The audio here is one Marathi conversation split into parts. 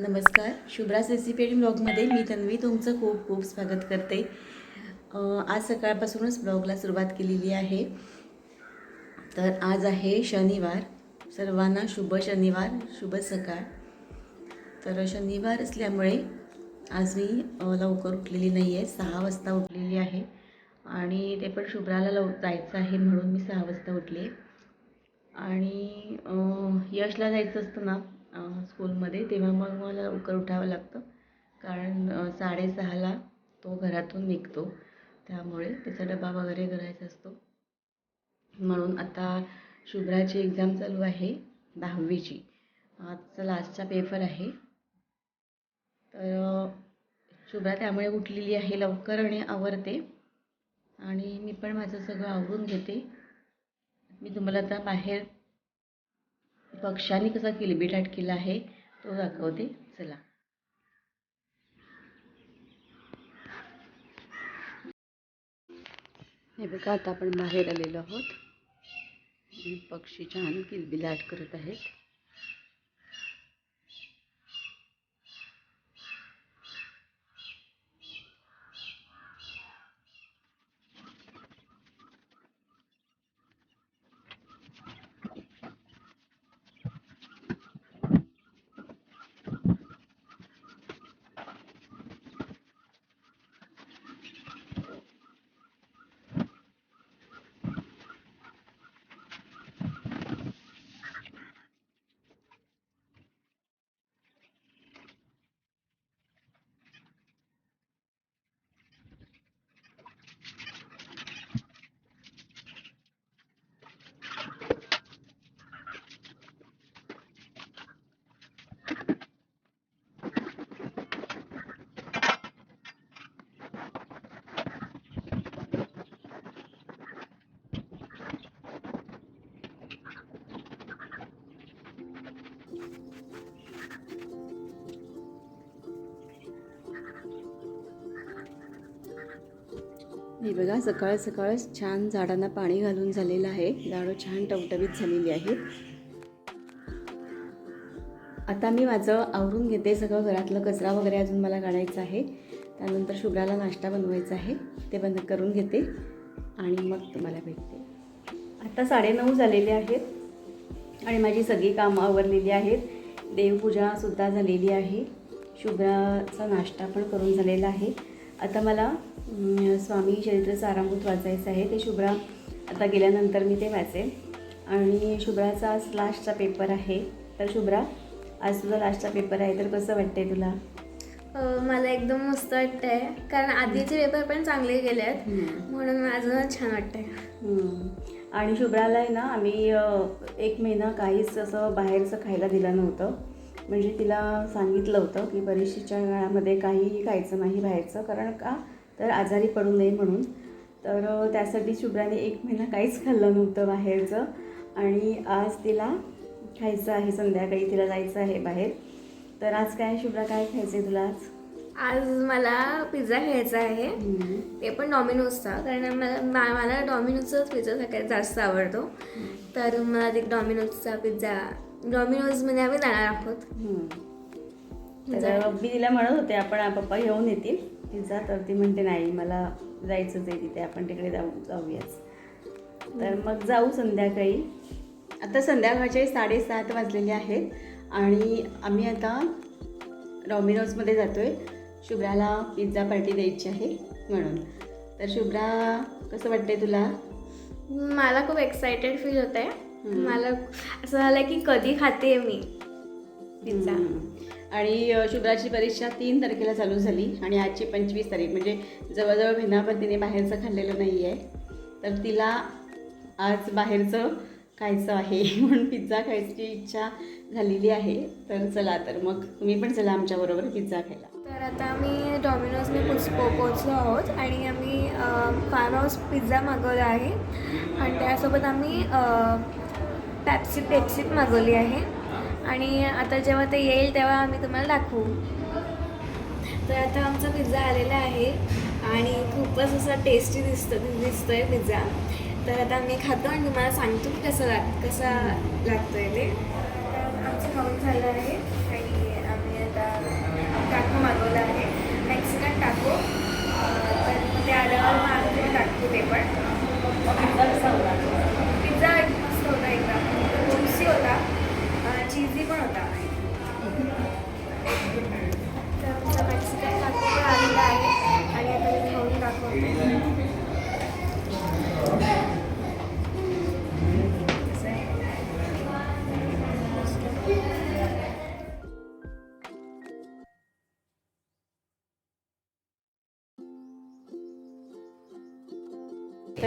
नमस्कार. शुभ्राज रेसिपी आणि ब्लॉगमध्ये मी तन्वी तुमचं खूप खूप स्वागत करते. आज सकाळपासूनच ब्लॉगला सुरुवात केलेली आहे. तर आज आहे शनिवार. सर्वांना शुभ शनिवार शुभ सकाळ. तर शनिवार असल्यामुळे आज मी लवकर उठलेली नाही आहे सहा वाजता उठलेली आहे. आणि ते पण शुभ्राला लव जायचं आहे म्हणून मी सहा वाजता उठले. आणि यशला जायचं असतं ना स्कूलमध्ये तेव्हा मग मला लवकर उठावं लागतं. कारण साडेसहाला तो घरातून निघतो. त्यामुळे त्याचा डबा वगैरे करायचा असतो. म्हणून आता शुभ्राची एक्झाम चालू आहे दहावीची. आजचा लास्टचा पेपर आहे. तर शुभ्रा त्यामुळे उठलेली आहे लवकर आणि आवरते. आणि मी पण माझं सगळं आवरून घेते. मी तुम्हाला आता बाहेर पक्ष्यांनी कसा किलबिटाट केला आहे तो दाखवते. चला. हे बघा आता आपण बाहेर आलेलो आहोत. पक्षी छान किलबिलाट करत आहेत. हे बघा सकाळ सकाळच छान झाडांना पाणी घालून झालेलं आहे. झाडं छान टवटवीत झालेली आहेत. आता मी माझं आवरून घेते सगळं घरातलं कचरा वगैरे अजून मला काढायचा आहे. त्यानंतर शुभ्राला नाश्ता बनवायचा आहे. ते बंद करून घेते आणि मग तुम्हाला भेटते. आता साडेनऊ झालेले आहेत आणि माझी सगळी कामं आवरलेली आहेत. देवपूजासुद्धा झालेली आहे. शुभ्राचा नाश्ता पण करून झालेला आहे. आता मला स्वामी चरित्र सारामृत वाचायचं आहे. ते शुभ्रा आता गेल्यानंतर मी ते वाचेन. आणि शुभ्राचा आज लास्टचा पेपर आहे. तर शुभ्रा आज तुझा लास्टचा पेपर आहे तर कसं वाटतंय तुला? मला एकदम मस्त वाटतंय. कारण आधीचे पेपर पण चांगले गेले आहेत म्हणून माझं छान वाटतंय. आणि शुभ्राला आहे ना आम्ही एक महिना काहीच असं बाहेरचं खायला दिलं नव्हतं. म्हणजे तिला सांगितलं होतं की परीक्षेच्या काळामध्ये काहीही खायचं नाही बाहेरचं. कारण का? तर आजारी पडू नये म्हणून. तर त्यासाठी शुभ्राने एक महिना काहीच खाल्लं नव्हतं बाहेरचं. आणि आज तिला खायचं आहे संध्याकाळी तिला जायचं आहे बाहेर. तर आज काय शुभ्रा काय खायचं तुला आज? आज मला पिझ्झा खायचा आहे. ते पण डॉमिनोजचा. कारण मला मा- मला डॉमिनोजचाच पिझ्झा सगळ्यात जास्त आवडतो. तर मला ते डॉमिनोजचा पिझ्झा डॉमिनोजमध्ये आम्ही जाणार आहोत. तर मी तिला म्हणत होते आपण पप्पा घेऊन येतील. पिझ्झा तर ती म्हणते नाही मला जायचंच आहे तिथे आपण तिकडे जाऊ जाऊयाच. तर मग जाऊ संध्याकाळी. आता संध्याकाळचे साडेसात वाजलेले आहेत आणि आम्ही आता डॉमिनोजमध्ये जातो आहे शुभ्राला पिझ्झा पार्टी द्यायची आहे म्हणून. तर शुभ्रा कसं वाटतंय तुला? मला खूप एक्सायटेड फील होत आहे. मला असं झालं की कधी खाते मी? पिझ्झा. हम्म. आणि शुभ्राची परीक्षा तीन तारखेला चालू झाली आणि आजची पंचवीस तारीख. म्हणजे जवळजवळ महिनाभर तिने बाहेरचं खाल्लेलं नाही आहे तर तिला आज बाहेरचं खायचं आहे म्हणून पिझ्झा खायची इच्छा झालेली आहे. तर चला तर मग तुम्ही पण चला आमच्याबरोबर पिझ्झा खायला. तर आता आम्ही डॉमिनोजने पोच पो पोचलो आहोत आणि आम्ही फार्म हाऊस पिझ्झा मागवला आहे. आणि त्यासोबत आम्ही पॅप्सी पेप्सीत मागवली आहे. आणि आता जेव्हा ते येईल तेव्हा आम्ही तुम्हाला दाखवू. तर आता आमचा पिझ्झा आलेला आहे आणि खूपच असा टेस्टी दिसतं दिसतोय पिझ्झा. तर आता मी खातो आणि तुम्हाला सांगतो की कसं लाग कसा लागतोय. आहे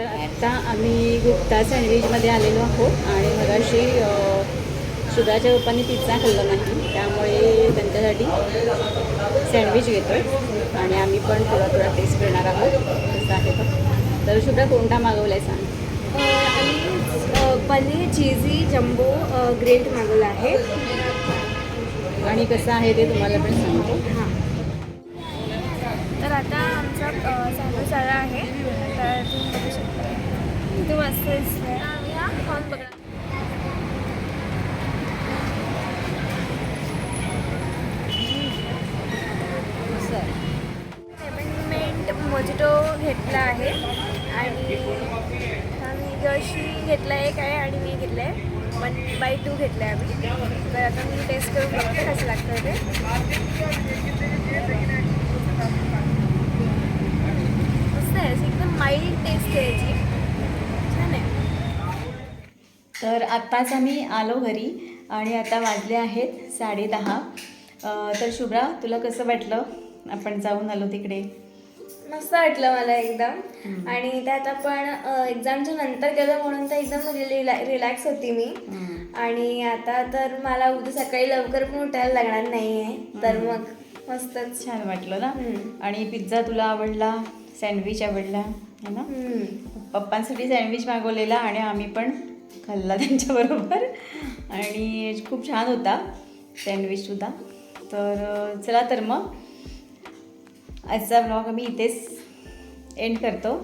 तर आत्ता आम्ही गुप्ता सँडविचमध्ये आलेलो आहोत आणि मगाशी शुभ्राच्या पप्पांनी पिझ्झा खाल्ला नाही त्यामुळे त्यांच्यासाठी सँडविच घेतो आणि आम्ही पण थोडा थोडा टेस्ट करणार आहोत. कसं आहे तर शुभ्रा कोणता मागवला आहे सांग पनीर चीझी जम्बो ग्रेट मागवलं आहे. आणि कसं आहे ते तुम्हाला पण सांगतो. हां. तर आता आमचा सँडविच आला आहे. तर किती मस्त दिसतंय आम्ही बघा पेमेंट मोजिटो घेतला आहे. आणि आम्ही जशी घेतला एक आहे आणि मी घेतलं आहे वन बाय टू घेतलं आहे आम्ही. तर आता मी टेस्ट करून बघते कसं लागतं ते. मस्त आहे. एकदम माइल्ड टेस्ट आहे याची छान आहे तर आत्ताच आम्ही आलो घरी आणि आता वाजले आहेत साडेदहा अ, तर शुभ्रा तुला कसं वाटलं? आपण जाऊन आलो तिकडे. मस्त वाटलं मला एकदम. आणि त्यात आपण एक्झामच्या नंतर गेलो म्हणून तर एकदम रिलॅ रिलॅक्स होती मी. आणि आता तर मला उद्या सकाळी लवकर पण उठायला लागणार नाही आहे तर मग मस्तच. छान वाटलं ना. आणि पिझ्झा तुला आवडला? सँडविच आवडला? है ना. पप्पांसाठी सँडविच मागवलेला आणि आम्ही पण खाल्ला त्यांच्याबरोबर. आणि खूप छान होता सँडविचसुद्धा तर चला तर मग. आजचा ब्लॉग आम्ही इथेच एंड करतो.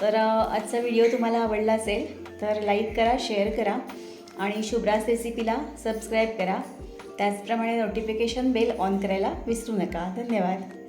तर आजचा व्हिडिओ तुम्हाला आवडला असेल तर लाईक करा शेअर करा. आणि शुभ्रास रेसिपीला सबस्क्राईब करा. त्याचप्रमाणे नोटिफिकेशन बेल ऑन करायला विसरू नका. धन्यवाद.